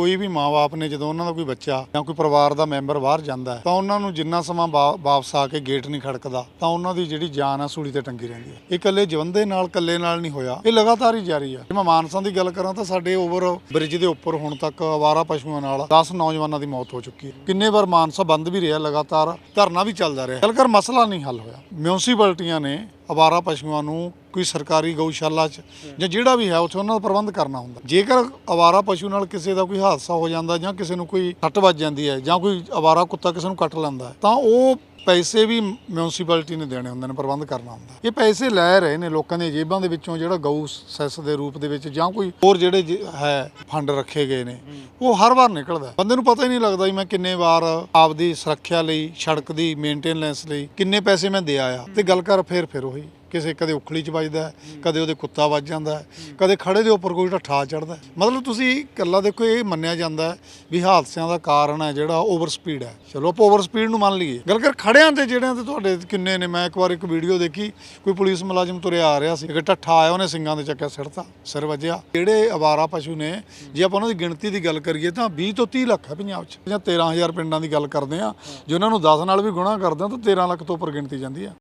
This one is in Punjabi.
ਕੋਈ ਵੀ ਮਾਪੇ ਨੇ ਜਦੋਂ ਉਹਨਾਂ ਦਾ ਕੋਈ ਬੱਚਾ ਜਾਂ ਕੋਈ ਪਰਿਵਾਰ ਦਾ ਮੈਂਬਰ ਬਾਹਰ ਜਾਂਦਾ ਤਾਂ ਉਹਨਾਂ ਨੂੰ ਜਿੰਨਾ ਸਮਾਂ ਵਾ- ਵਾਪਸ ਆ ਕੇ ਗੇਟ ਨਹੀਂ ਖੜਕਦਾ, ਤਾਂ ਉਹਨਾਂ ਦੀ ਜਿਹੜੀ ਜਾਨ ਆ ਸੂਲੀ ਤੇ ਟੰਗੀ ਰਹਿੰਦੀ ਹੈ। ਇਹ ਇਕੱਲੇ ਜਵੰਦੇ ਨਾਲ, ਇਕੱਲੇ ਨਾਲ ਨਹੀਂ ਹੋਇਆ। ਇਹ ਲਗਾਤਾਰ ਹੀ ਜਾਰੀ ਆ। ਜੇ ਮੈਂ ਮਾਨਸਾ ਦੀ ਗੱਲ ਕਰਾਂ ਤਾਂ ਸਾਡੇ ਓਵਰ ਬ੍ਰਿਜ ਦੇ ਉੱਪਰ ਹੁਣ ਤੱਕ ਅਵਾਰਾ ਪਸ਼ੂਆਂ ਨਾਲ 10 ਨੌਜਵਾਨਾਂ ਦੀ ਮੌਤ ਹੋ ਚੁੱਕੀ ਹੈ। ਕਿੰਨੇ ਵਾਰ ਮਾਨਸਾ ਬੰਦ ਵੀ ਰਿਹਾ, ਲਗਾਤਾਰ ਧਰਨਾ ਵੀ ਚੱਲਦਾ ਰਿਹਾ। ਗੱਲ ਕਰ ਮਸਲਾ ਨਹੀਂ ਹੱਲ ਹੋਇਆ ਮਿਊਨਿਸਪੈਲਿਟੀਆਂ ਨੇ ਅਵਾਰਾ ਪਸ਼ੂਆਂ ਨੂੰ ਕੋਈ ਸਰਕਾਰੀ ਗਊਸ਼ਾਲਾ 'ਚ ਜਾਂ ਜਿਹੜਾ ਵੀ ਹੈ, ਉੱਥੇ ਉਹਨਾਂ ਦਾ ਪ੍ਰਬੰਧ ਕਰਨਾ ਹੁੰਦਾ। ਜੇਕਰ ਅਵਾਰਾ ਪਸ਼ੂ ਨਾਲ ਕਿਸੇ ਦਾ ਕੋਈ ਹਾਦਸਾ ਹੋ ਜਾਂਦਾ ਜਾਂ ਕਿਸੇ ਨੂੰ ਕੋਈ ਸੱਟ ਵੱਜ ਜਾਂਦੀ ਹੈ ਜਾਂ ਕੋਈ ਅਵਾਰਾ ਕੁੱਤਾ ਕਿਸੇ ਨੂੰ ਕੱਟ ਲੈਂਦਾ ਤਾਂ ਉਹ ਪੈਸੇ ਵੀ ਮਿਊਨਿਸਪੈਲਿਟੀ ਨੇ ਦੇਣੇ ਹੁੰਦੇ ਨੇ, ਪ੍ਰਬੰਧ ਕਰਨਾ ਹੁੰਦਾ। ਇਹ ਪੈਸੇ ਲੈ ਰਹੇ ਨੇ ਲੋਕਾਂ ਦੀਆਂ ਜੇਬਾਂ ਦੇ ਵਿੱਚੋਂ ਜਿਹੜਾ ਗਊ ਸੈਸ ਦੇ ਰੂਪ ਦੇ ਵਿੱਚ ਜਾਂ ਕੋਈ ਹੋਰ ਜਿਹੜੇ ਜ- ਹੈ, ਫੰਡ ਰੱਖੇ ਗਏ ਨੇ, ਉਹ ਹਰ ਵਾਰ ਨਿਕਲਦਾ। ਹੈ। ਬੰਦੇ ਨੂੰ ਪਤਾ ਹੀ ਨਹੀਂ ਲੱਗਦਾ ਵੀ ਮੈਂ ਕਿੰਨੇ ਵਾਰ ਆਪਦੀ ਸੁਰੱਖਿਆ ਲਈ, ਸੜਕ ਦੀ ਮੇਨਟੇਨੈਂਸ ਲਈ ਕਿੰਨੇ ਪੈਸੇ ਮੈਂ ਦੇ ਆਇਆ। ਤੇ ਗੱਲ ਕਰ ਫੇਰ ਫਿਰ ਉਹੀ। ਕਿਸੇ ਕਦੇ ਉਖਲੀ ਚ ਵੱਜਦਾ ਕਦੇ ਉਹਦੇ ਕੁੱਤਾ ਵੱਜ ਜਾਂਦਾ ਕਦੇ ਖੜੇ ਦੇ ਉੱਪਰ ਕੋਈ ਠਾ ਚੜਦਾ ਮਤਲਬ ਤੁਸੀਂ ਇਕੱਲਾ ਦੇਖੋ, ਇਹ ਮੰਨਿਆ ਜਾਂਦਾ ਵੀ ਹਾਦਸਿਆਂ ਦਾ ਕਾਰਨ ਹੈ ਜਿਹੜਾ ਓਵਰ ਸਪੀਡ ਹੈ। ਚਲੋ ਆਪਾਂ ਓਵਰ ਸਪੀਡ ਨੂੰ ਮੰਨ ਲਈਏ। ਗੱਲ ਕਰ, ਖੜਿਆਂ ਤੇ, ਜਿਹੜਿਆਂ ਤੇ ਤੁਹਾਡੇ ਕਿੰਨੇ ਨੇ, ਮੈਂ ਇੱਕ ਵਾਰ ਇੱਕ ਵੀਡੀਓ ਦੇਖੀ, ਕੋਈ ਪੁਲਿਸ ਮੁਲਾਜ਼ਮ ਤੁਰਿਆ ਆ ਰਿਹਾ ਸੀ। ਇੱਕ ਠੱਠਾ ਆਇਆ, ਉਹਨੇ ਸਿੰਘਾਂ ਦੇ ਚੱਕਿਆ ਸਿਰਤਾ ਸਿਰ ਵੱਜਿਆ। ਜਿਹੜੇ ਅਵਾਰਾ ਪਸ਼ੂ ਨੇ, ਜੇ ਆਪਾਂ ਉਹਨਾਂ ਦੀ ਗਿਣਤੀ ਦੀ ਗੱਲ ਕਰੀਏ ਤਾਂ 20 ਤੋਂ 30 ਲੱਖ ਹੈ ਪੰਜਾਬ 'ਚ। ਜਾਂ 13000 ਪਿੰਡਾਂ ਦੀ ਗੱਲ ਕਰਦੇ ਆ ਜੇ ਉਹਨਾਂ ਨੂੰ 10 ਨਾਲ ਵੀ ਗੁਣਾ ਕਰਦੇ ਆ ਤਾਂ 13 ਲੱਖ ਤੋਂ ਉੱਪਰ ਗਿਣਤੀ ਜਾਂਦੀ ਆ